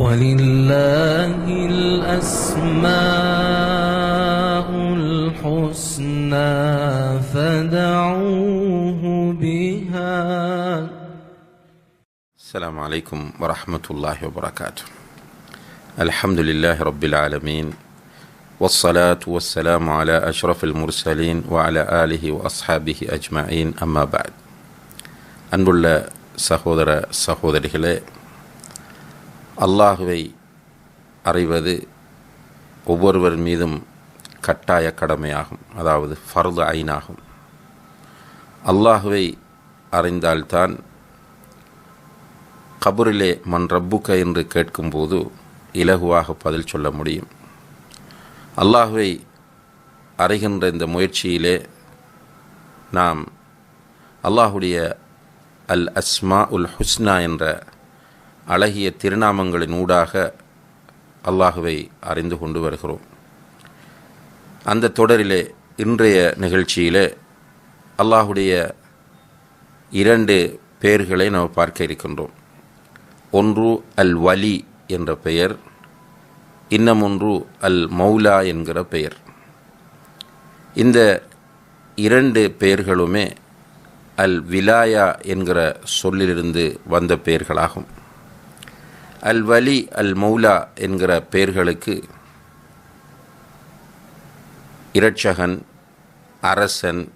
ولله الأسماء الحسنى فدعوه بها. السلام عليكم ورحمة الله وبركاته. الحمد لله رب العالمين والصلاة والسلام على أشرف المرسلين وعلى آله وأصحابه أجمعين. أما بعد أنبل سهودر سخوذر هلأ அல்லாஹுவை அறிவது ஒவ்வொருவர் மீதும் கட்டாய கடமையாகும் அதாவது ஃபர்து ஐனாகும். அல்லாஹுவை அறிந்தால்தான் கபரிலே மண் ரப்புக்க என்று கேட்கும்போது இலகுவாக பதில் சொல்ல முடியும். அல்லாஹுவை அறிகின்ற இந்த முயற்சியிலே நாம் அல்லாஹுடைய அல் அஸ்மா உல் ஹுஸ்னா என்ற அழகிய திருநாமங்களின் ஊடாக அல்லாஹுவை அறிந்து கொண்டு வருகிறோம். அந்த தொடரிலே இன்றைய நிகழ்ச்சியிலே அல்லாஹுடைய இரண்டு பெயர்களை நாம் பார்க்க இருக்கின்றோம். ஒன்று அல் வலி என்ற பெயர் இன்னும் ஒன்று அல் மௌலா என்கிற பெயர். இந்த இரண்டு பெயர்களுமே அல் விலாயா என்கிற சொல்லிலிருந்து வந்த பெயர்களாகும் அல் வலி அல் மௌலா என்கிற பெயர்களுக்கு இரட்சகன் அரசன்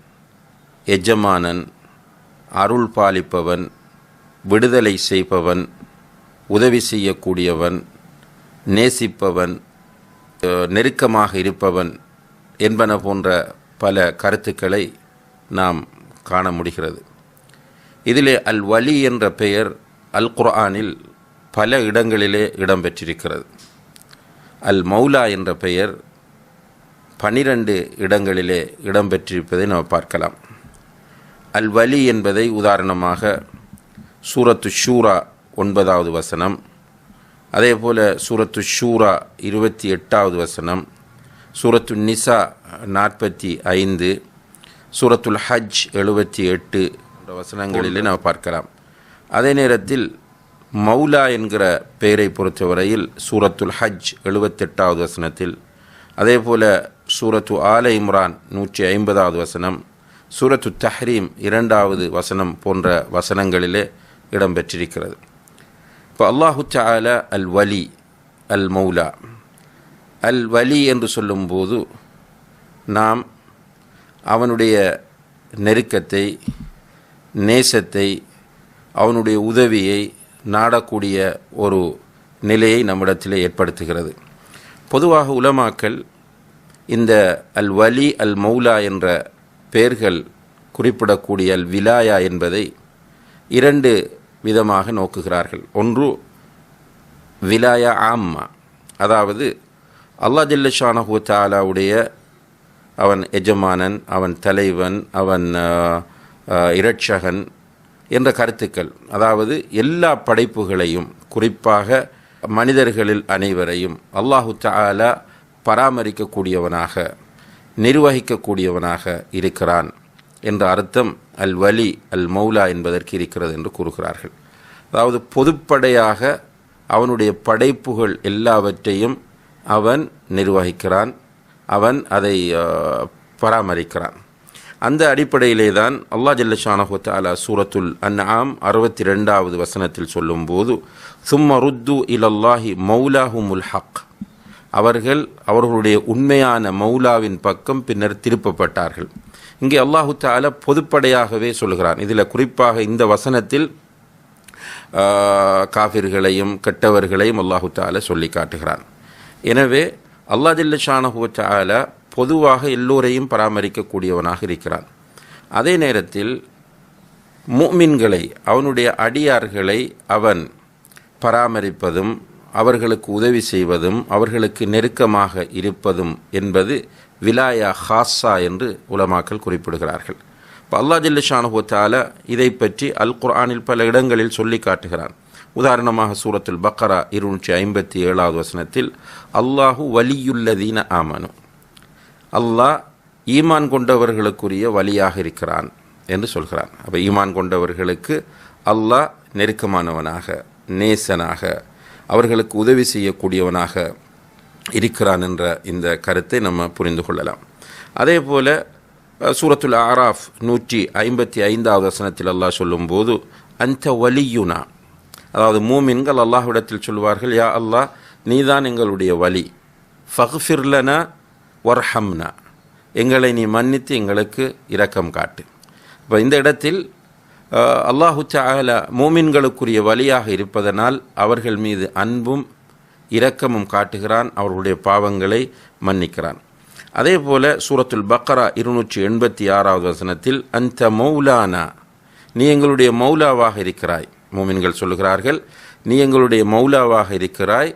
எஜமானன் அருள் பாலிப்பவன் விடுதலை செய்பவன் உதவி செய்யக்கூடியவன் நேசிப்பவன் நெருக்கமாக இருப்பவன் என்பன போன்ற பல கருத்துக்களை நாம் காண முடிகிறது. இதிலே அல் வலி என்ற பெயர் அல் குர்ஆனில் பல இடங்களிலே இடம்பெற்றிருக்கிறது. அல் மௌலா என்ற பெயர் பனிரெண்டு இடங்களிலே இடம்பெற்றிருப்பதை நாம் பார்க்கலாம். அல் வலி என்பதை உதாரணமாக சூரத்து ஷூரா ஒன்பதாவது வசனம் அதே போல் சூரத்து ஷூரா இருபத்தி எட்டாவது வசனம் சூரத்து நிசா நாற்பத்தி ஐந்து சூரத்துல் ஹஜ் எழுபத்தி எட்டு என்ற வசனங்களிலே நாம் பார்க்கலாம். அதே நேரத்தில் மௌலா என்கிற பெயரை பொறுத்தவரையில் சூரத்துல் ஹஜ் எழுபத்தெட்டாவது வசனத்தில் அதே போல சூரத்து ஆல இம்ரான் நூற்றி ஐம்பதாவது வசனம் சூரத்து தஹ்ரீம் இரண்டாவது வசனம் போன்ற வசனங்களிலே இடம்பெற்றிருக்கிறது. இப்போ அல்லாஹு தஆல அல் வலி அல் மௌலா. அல் வலி என்று சொல்லும்போது நாம் அவனுடைய நெருக்கத்தை நேசத்தை அவனுடைய உதவியை நாடக்கூடிய ஒரு நிலையை நம்மிடத்திலே ஏற்படுத்துகிறது. பொதுவாக உலமாக்கல் இந்த அல் வலி அல் மௌலா என்ற பெயர்கள் குறிப்பிடக்கூடிய அல் விலாயா என்பதை இரண்டு விதமாக நோக்குகிறார்கள். ஒன்று விலாயா ஆம்மா. அதாவது அல்லா ஜல்லஷானஹு தாலாவுடைய அவன் எஜமானன் அவன் தலைவன் அவன் இரட்சகன் என்ற கருத்துக்கள். அதாவது எல்லா படைப்புகளையும் குறிப்பாக மனிதர்களில் அனைவரையும் அல்லாஹு தாலா பராமரிக்கக்கூடியவனாக நிர்வகிக்கக்கூடியவனாக இருக்கிறான் என்ற அர்த்தம் அல் வலி அல் மௌலா என்பதற்கு இருக்கிறது என்று கூறுகிறார்கள். அதாவது பொதுப்படையாக அவனுடைய படைப்புகள் எல்லாவற்றையும் அவன் நிர்வகிக்கிறான் அவன் அதை பராமரிக்கிறான். அந்த அடிப்படையிலே தான் அல்லாஹ் ஜல்லஷானஹு தஆலா சூரத்துல் அன்ஆம் அறுபத்தி ரெண்டாவது வசனத்தில் சொல்லும்போது சும்ம ருத்து இலல்லாஹி மௌலாஹுமுல் ஹக். அவர்கள் அவர்களுடைய உண்மையான மௌலாவின் பக்கம் பின்னர் திருப்பப்பட்டார்கள். இங்கே அல்லாஹு தஆலா பொதுப்படையாகவே சொல்கிறான். இதில் குறிப்பாக இந்த வசனத்தில் காஃபிர்களையும் கெட்டவர்களையும் அல்லாஹு தஆலா சொல்லி காட்டுகிறான். எனவே அல்லாஹ் ஜல்ல தாலா பொதுவாக எல்லோரையும் பராமரிக்கக்கூடியவனாக இருக்கிறான். அதே நேரத்தில் மூமின்களை அவனுடைய அடியார்களை அவன் பராமரிப்பதும் அவர்களுக்கு உதவி செய்வதும் அவர்களுக்கு நெருக்கமாக இருப்பதும் என்பது விலாயா ஹாஸா என்று உலமாக்கள் குறிப்பிடுகிறார்கள். இப்போ அல்லா ஜல்லிஷானு தால இதை பற்றி அல் குர்ஆனில் பல இடங்களில் சொல்லி காட்டுகிறான். உதாரணமாக சூரத்துல் பக்கரா இருநூற்றி ஐம்பத்தி ஏழாவது வசனத்தில் அல்லாஹு வலியுள்ளதீன ஆமனும் அல்லாஹ் ஈமான் கொண்டவர்களுக்குரிய வழியாக இருக்கிறான் என்று சொல்கிறான். அப்போ ஈமான் கொண்டவர்களுக்கு அல்லாஹ் நெருக்கமானவனாக நேசனாக அவர்களுக்கு உதவி செய்யக்கூடியவனாக இருக்கிறான் என்ற இந்த கருத்தை நம்ம புரிந்து கொள்ளலாம். அதே போல் சூரத்துல் ஆராஃப் நூற்றி ஐம்பத்தி ஐந்தாவது வசனத்தில் அல்லாஹ் சொல்லும்போது அந்த வலியுனா. அதாவது மூமின்கள் அல்லாஹ்விடத்தில் சொல்வார்கள் யா அல்லாஹ் நீதான் எங்களுடைய வலி. ஃபஹ்ஃபிர்லனா வர்ஹம்னா எங்களை நீ மன்னித்து எங்களுக்கு இரக்கம் காட்டு. இப்போ இந்த இடத்தில் அல்லாஹு தஆலா மூமின்களுக்குரிய வழியாக இருப்பதனால் அவர்கள் மீது அன்பும் இரக்கமும் காட்டுகிறான் அவர்களுடைய பாவங்களை மன்னிக்கிறான். அதே போல சூரத்துல் பக்ரா இருநூற்றி எண்பத்தி ஆறாவது வசனத்தில் அந்த மௌலானா நீ எங்களுடைய மௌலாவாக இருக்கிறாய். மூமின்கள் சொல்லுகிறார்கள் நீ எங்களுடைய மௌலாவாக இருக்கிறாய்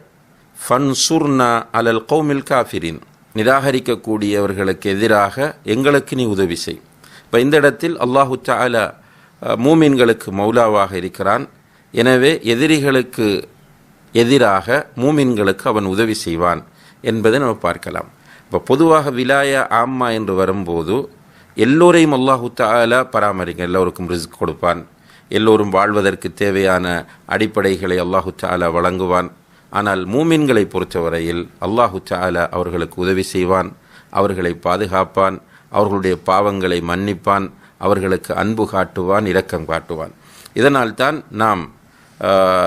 ஃபன்சுர்னா அலல் கௌமில் காஃபிரின். நிராகரிக்கக்கூடியவர்களுக்கு எதிராக எங்களுக்கு நீ உதவி செய். இப்போ இந்த இடத்தில் அல்லாஹு தஆலா மூமின்களுக்கு மௌலாவாக இருக்கிறான். எனவே எதிரிகளுக்கு எதிராக மூமின்களுக்கு அவன் உதவி செய்வான் என்பதை நம்ம பார்க்கலாம். இப்போ பொதுவாக விலாயா ஆம்மா என்று வரும்போது எல்லோரையும் அல்லாஹு தாலா பராமரிக்க எல்லோருக்கும் ரிஸ்க் கொடுப்பான். எல்லோரும் வாழ்வதற்கு தேவையான அடிப்படைகளை அல்லாஹு தாலா வழங்குவான். ஆனால் மூமின்களை பொறுத்தவரையில் அல்லாஹு சாலா அவர்களுக்கு உதவி செய்வான் அவர்களை பாதுகாப்பான் அவர்களுடைய பாவங்களை மன்னிப்பான் அவர்களுக்கு அன்பு காட்டுவான் இரக்கம் காட்டுவான். இதனால்தான் நாம்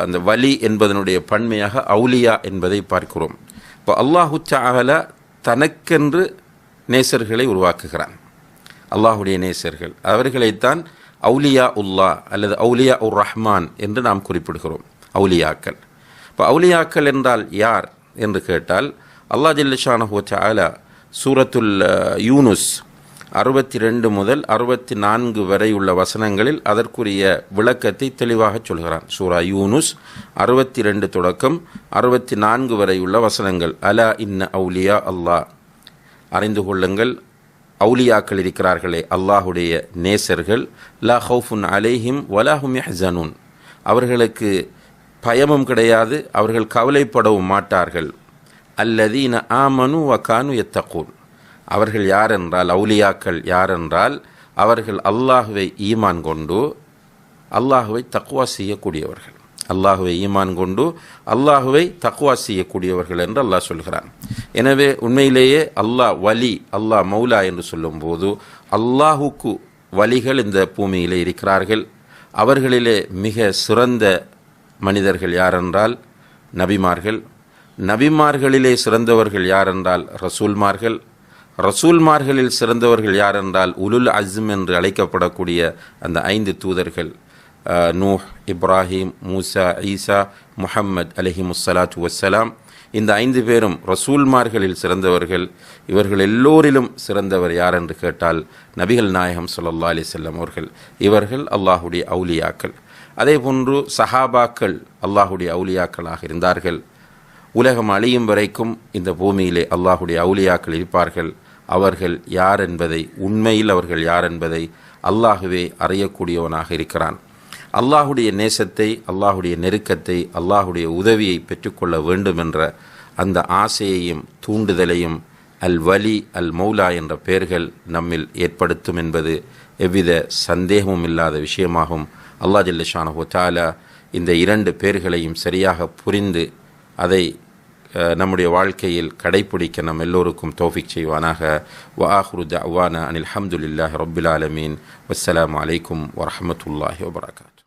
அந்த வலி என்பதனுடைய பன்மையாக அவுலியா என்பதை பார்க்கிறோம். இப்போ அல்லாஹு சாலா தனக்கென்று நேசர்களை உருவாக்குகிறான். அல்லாஹுடைய நேசர்கள். அவர்களைத்தான் அவுலியா உல்லா அல்லது அவுலியா உர் ரஹ்மான் என்று நாம் குறிப்பிடுகிறோம். அவுலியாக்கள். இப்போ அவுலியாக்கள் என்றால் யார் என்று கேட்டால் அல்லாஹ் ஜில்லஷானஹு தஆலா சூரத்துல் யூனுஸ் அறுபத்தி ரெண்டு முதல் அறுபத்தி நான்கு வரை உள்ள வசனங்களில் அதற்குரிய விளக்கத்தை தெளிவாக சொல்கிறான். சூரா யூனுஸ் அறுபத்தி ரெண்டு தொடக்கம் அறுபத்தி நான்கு வரை உள்ள வசனங்கள். அலா இன்ன அவுலியா அல்லாஹ் அறிந்து கொள்ளுங்கள் அவுலியாக்கள் இருக்கிறார்களே அல்லாஹுடைய நேசர்கள். லா ஹவுஃபுன் அலேஹிம் வலாஹும் யஹ்சனுன். அவர்களுக்கு பயமும் கிடையாது அவர்கள் கவலைப்படவும் மாட்டார்கள். அல்லதீன ஆமனு வகானு எத்தகூன் அவர்கள் யாரென்றால் அவுலியாக்கள் யாரென்றால் அவர்கள் அல்லாஹுவை ஈமான் கொண்டு அல்லாஹுவை தக்குவா செய்யக்கூடியவர்கள். அல்லாஹுவை ஈமான் கொண்டு அல்லாஹுவை தக்வா செய்யக்கூடியவர்கள் என்று அல்லாஹ் சொல்கிறான். எனவே உண்மையிலேயே அல்லாஹ் வலி அல்லாஹ் மௌலா என்று சொல்லும்போது அல்லாஹுக்கு வலிகள் இந்த பூமியிலே இருக்கிறார்கள். அவர்களிலே மிக சிறந்த மனிதர்கள் யாரென்றால் நபிமார்கள். நபிமார்களிலே சிறந்தவர்கள் யாரென்றால் ரசூல்மார்கள். ரசூல்மார்களில் சிறந்தவர்கள் யாரென்றால் உலுல் அஸ்ம் என்று அழைக்கப்படக்கூடிய அந்த ஐந்து தூதர்கள். நூஹ் இப்ராஹிம் மூசா ஈசா முஹம்மத் அலஹி முஸ்ஸலாத்து வஸ்ஸலாம். இந்த ஐந்து பேரும் ரசூல்மார்களில் சிறந்தவர்கள். இவர்கள் எல்லோரிலும் சிறந்தவர் யார் என்று கேட்டால் நபிகள் நாயகம் ஸல்லல்லாஹு அலி செல்லம் அவர்கள். இவர்கள் அல்லாஹுடைய அவுலியாக்கள். அதே போன்று சஹாபாக்கள் அல்லாஹுடைய அவுலியாக்களாக இருந்தார்கள். உலகம் அழியும் வரைக்கும் இந்த பூமியிலே அல்லாஹுடைய அவுலியாக்கள் இருப்பார்கள். அவர்கள் யார் என்பதை உண்மையில் அவர்கள் யார் என்பதை அல்லாஹுவே அறியக்கூடியவனாக இருக்கிறான். அல்லாஹுடைய நேசத்தை அல்லாஹுடைய நெருக்கத்தை அல்லாஹுடைய உதவியை பெற்றுக்கொள்ள வேண்டும் என்ற அந்த ஆசையையும் தூண்டுதலையும் அல் வலி அல் மௌலா என்ற பெயர்கள் நம்மில் ஏற்படுத்தும் என்பது எவ்வித சந்தேகமும் இல்லாத விஷயமாகும். அல்லா ஜல்லஷானஹு தாலா இந்த இரண்டு பேர்களையும் சரியாக புரிந்து அதை நம்முடைய வாழ்க்கையில் கடைப்பிடிக்க நம் எல்லோருக்கும் தோஃபிக் செய்வானாக. வாஹ்ரு ஆஹ்ரு அனில் ஹம்துலில்லாஹி ரப்பில் ஆலமீன். வஸ்ஸலாம் அலைக்கும் வரமத்துல்லாஹி வபரகாத்.